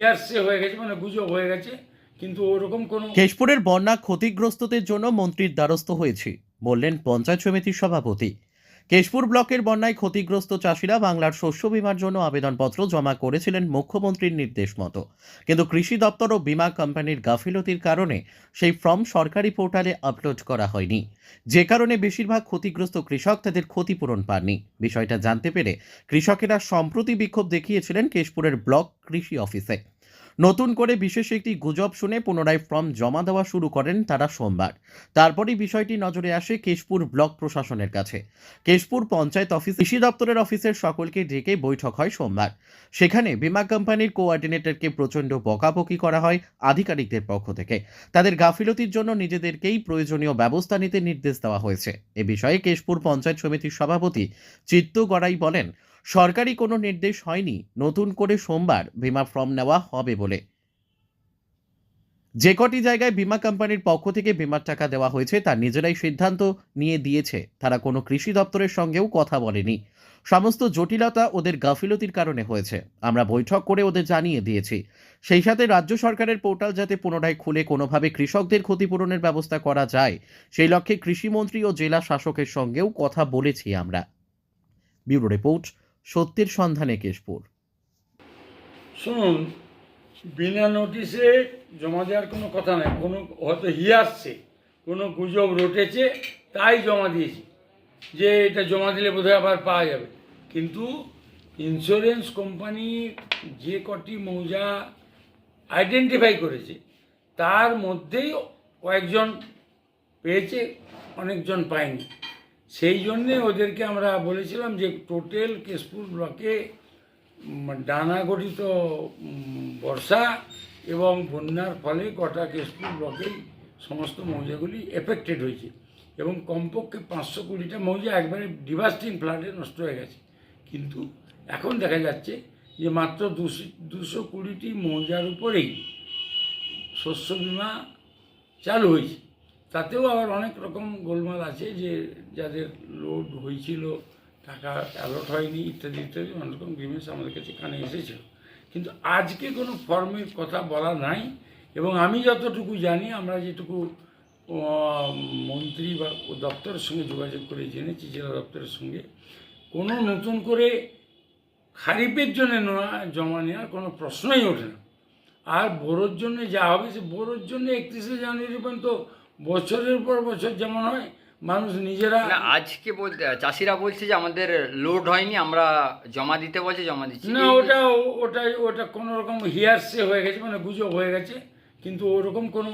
মানে কেশপুরের বন্যা ক্ষতিগ্রস্তদের জন্য মন্ত্রীর দ্বারস্থ হয়েছি, বললেন পঞ্চায়েত সমিতির সভাপতি। কেশপুর ব্লকের বন্যায় ক্ষতিগ্রস্ত চাষিরা বাংলার শস্য বিমার জন্য আবেদনপত্র জমা করেছিলেন মুখ্যমন্ত্রীর নির্দেশ মতো। কিন্তু কৃষি দপ্তর ও বীমা কোম্পানির গাফিলতির কারণে সেই ফর্ম সরকারি পোর্টালে আপলোড করা হয়নি। যে কারণে বেশিরভাগ ক্ষতিগ্রস্ত কৃষক তাদের ক্ষতিপূরণ পাননি। বিষয়টা জানতে পেরে কৃষকেরা সম্প্রতি বিক্ষোভ দেখিয়েছিলেন কেশপুরের ব্লক কৃষি অফিসে। নতুন করে বিশেষ একটি গুজব শুনে পুনরায় ফর্ম জমা দেওয়া শুরু করেন তারা সোমবার। তারপরই বিষয়টি নজরে আসে কেশপুর ব্লক প্রশাসনের কাছে। কেশপুর পঞ্চায়েত অফিস কৃষি দপ্তরের অফিসের সকলকে ডেকে বৈঠক হয় সোমবার। সেখানে বীমা কোম্পানির কোঅর্ডিনেটরকে প্রচণ্ড বকাবকি করা হয় আধিকারিকদের পক্ষ থেকে। তাদের গাফিলতির জন্য নিজেদেরকেই প্রয়োজনীয় ব্যবস্থা নিতে নির্দেশ দেওয়া হয়েছে। এ বিষয়ে কেশপুর পঞ্চায়েত সমিতির সভাপতি চিত্ত গড়াই বলেন সরকারি কোনো নির্দেশ হয়নি, নতুন করে সোমবার বীমা ফর্ম নেওয়া হবে বলে। যে কটি জায়গায় বীমা কোম্পানির পক্ষ থেকে বীমার টাকা দেওয়া হয়েছে তা নিজেরাই সিদ্ধান্ত নিয়ে দিয়েছে। তারা কোনো কৃষি দপ্তরের সঙ্গেও কথা বলেনি। সমস্ত জটিলতা ওদের গাফিলতির কারণে হয়েছে। আমরা বৈঠক করে ওদের জানিয়ে দিয়েছি। সেই সাথে রাজ্য সরকারের পোর্টাল যাতে পুনরায় খুলে কোনোভাবে কৃষকদের ক্ষতিপূরণের ব্যবস্থা করা যায়, সেই লক্ষ্যে কৃষিমন্ত্রী ও জেলা শাসকের সঙ্গেও কথা বলেছি আমরা। ব্যুরো রিপোর্ট সত্যের সন্ধানে কেশপুর। শুনুন, বিনা নোটিশে জমা দেওয়ার কোনো কথা নেই। কোনো হয়তো হিয়াসছে কোনো গুজব রটেছে, তাই জমা দিয়েছি। যে এটা জমা দিলে বোধহয় আবার পাওয়া যাবে। কিন্তু ইন্স্যুরেন্স কোম্পানি যে কটি মৌজা আইডেন্টিফাই করেছে, তার মধ্যেই কয়েকজন পেয়েছে, অনেকজন পায়নি। সেই জন্যে ওদেরকে আমরা বলেছিলাম যে টোটাল কেশপুর ব্লকে ডানা গঠিত বর্ষা এবং বন্যার ফলে গোটা কেশপুর ব্লকেই সমস্ত মৌজাগুলি এফেক্টেড হয়েছে এবং কমপক্ষে পাঁচশো কুড়িটা মৌজা একবারে ডিভাস্টিং ফ্লাডে নষ্ট হয়ে গেছে। কিন্তু এখন দেখা যাচ্ছে যে মাত্র দুশো দুশো কুড়িটি মৌজার উপরেই শস্য বিমা চালু হয়েছে। তাতেও আবার অনেক রকম গোলমাল আছে যে যাদের লোড হয়েছিল, টাকা অ্যালট হয়নি, ইত্যাদি ইত্যাদি, অনেক রকম গ্রিমেন্স আমাদের কাছে কানে এসেছিল কিন্তু আজকে কোনো ফর্মের কথা বলা নাই এবং আমি যতটুকু জানি, আমরা যেটুকু মন্ত্রী বা দপ্তরের সঙ্গে যোগাযোগ করে জেনেছি, জেলা দপ্তরের সঙ্গে, কোনো নতুন করে খারিফের জন্য জমা নেওয়ার কোনো প্রশ্নই ওঠে না। আর বোরোর জন্য যা হবে, সে বোরোর জন্য একত্রিশে জানুয়ারি পর্যন্ত বছরের পর বছর যেমন হয় মানুষ নিজেরা না আজকে বলতে চাষিরা বলছে যে আমাদের লোড হয়নি আমরা জমা দিতে বলছে জমা দিচ্ছি। না ওটা ওটা ওটা কোনো রকম হিয়ারসে হয়ে গেছে মানে গুজব হয়ে গেছে কিন্তু ওরকম কোনো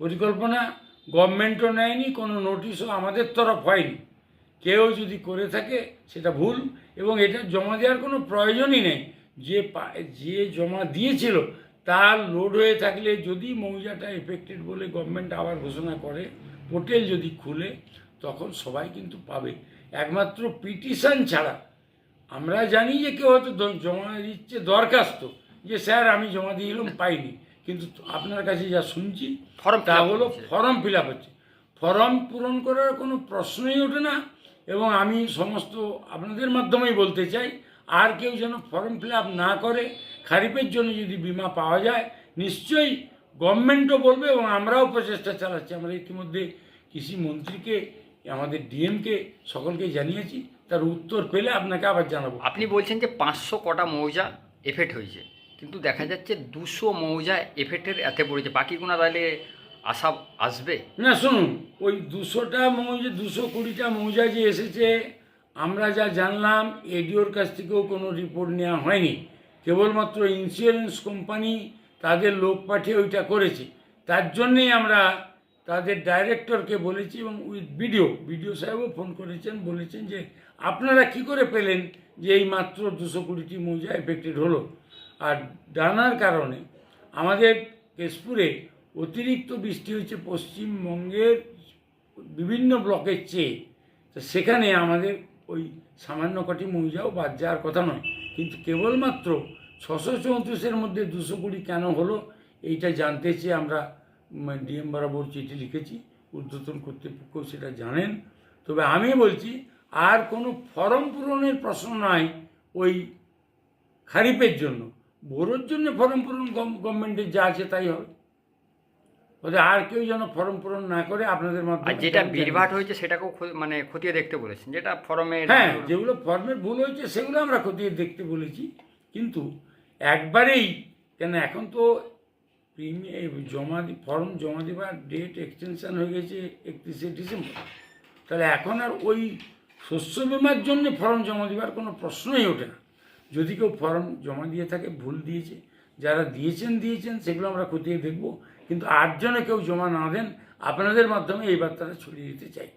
পরিকল্পনা গভর্নমেন্টও নেয়নি কোনো নোটিশও আমাদের তরফ হয়নি। কেউ যদি করে থাকে সেটা ভুল এবং এটা জমা দেওয়ার কোনো প্রয়োজনই নেই। যে যে জমা দিয়েছিল তার লোড হয়ে থাকলে যদি মৌজাটা এফেক্টেড বলে গভর্নমেন্ট আবার ঘোষণা করে পোর্টেল যদি খুলে তখন সবাই কিন্তু পাবে। একমাত্র পিটিশন ছাড়া। আমরা জানি যে কেউ হয়তো জমা দিচ্ছে দরখাস্ত যে স্যার আমি জমা দিয়েছিলাম পাইনি। কিন্তু আপনার কাছে যা শুনছি তা হলো ফর্ম ফিল আপ হচ্ছে। ফর্ম পূরণ করার কোনো প্রশ্নই ওঠে না এবং আমি সমস্ত আপনাদের মাধ্যমেই বলতে চাই আর কেউ যেন ফর্ম ফিল আপ না করে খারিফের জন্য যদি বিমা পাওয়া যায় নিশ্চয়ই গভর্নমেন্টও বলবে এবং আমরাও প্রচেষ্টা চালাচ্ছি। আমরা ইতিমধ্যে কৃষি মন্ত্রীকে আমাদের ডিএমকে সকলকে জানিয়েছি। তার উত্তর পেলে আপনাকে আবার জানাব। আপনি বলছেন যে পাঁচশো কটা মৌজা এফেক্ট হয়েছে কিন্তু দেখা যাচ্ছে দুশো মৌজা এফেক্টের এতে পড়েছে। বাকি কোনো তাহলে আশা আসবে? না শুনুন ওই দুশোটা মৌজা দুশো কুড়িটা মৌজা যে এসেছে আমরা যা জানলাম এডিওর কাছ থেকেও কোনো রিপোর্ট নেওয়া হয়নি। কেবলমাত্র ইন্স্যুরেন্স কোম্পানি তাদের লোক পাঠিয়ে ওইটা করেছে। তার জন্যেই আমরা তাদের ডাইরেক্টরকে বলেছি এবং উইথ ভিডিও ভিডিও সাহেবও ফোন করেছেন, বলেছেন যে আপনারা কি করে পেলেন যে এই মাত্র দুশো কুড়িটি মৌজা এফেক্টেড হলো? আর ডানার কারণে আমাদের কেশপুরে অতিরিক্ত বৃষ্টি হচ্ছে পশ্চিমবঙ্গের বিভিন্ন ব্লকের চেয়ে। সেখানে আমাদের ওই সামান্য কটি মৌজাও বাদ যাওয়ার কথা নয়। কিন্তু কেবলমাত্র ছশো চৌত্রিশের মধ্যে দুশো কুড়ি কেন হলো, এইটা জানতে চেয়ে আমরা ডিএম বরাবর চিঠি লিখেছি উদ্বোধন কর্তৃপক্ষ সেটা জানেন। তবে আমি বলছি, আর কোনো ফরম পূরণের প্রশ্ন নাই ওই খারিফের জন্য। বোরোর জন্য ফর্ম পূরণ গভ- গভর্নমেন্টের যা আছে তাই হবে। ওদের আর কেউ যেন ফর্ম পূরণ না করে আপনাদের মাধ্যমে যেটা বিড়ভাট হয়েছে সেটাকেও মানে খতিয়ে দেখতে বলেছেন। যেটা ফর্মে হ্যাঁ যেগুলো ফর্মের ভুল হয়েছে সেগুলো আমরা খতিয়ে দেখতে বলেছি। কিন্তু একবারেই কেন এখন তো প্রিমি- জমা ফর্ম জমা দেওয়ার ডেট এক্সটেনশন হয়ে গেছে একত্রিশে ডিসেম্বর। তাহলে এখন আর ওই শস্য বিমার জন্য ফর্ম জমা দেওয়ার কোনো প্রশ্নই ওঠে না। যদি কেউ ফর্ম জমা দিয়ে থাকে ভুল দিয়েছে যারা দিয়েছেন দিয়েছেন সেগুলো আমরা খতিয়ে দেখব। কিন্তু আটজনে কেউ জমা না দেন আপনাদের মাধ্যমে এই বার্তাটা ছড়িয়ে দিতে চাই।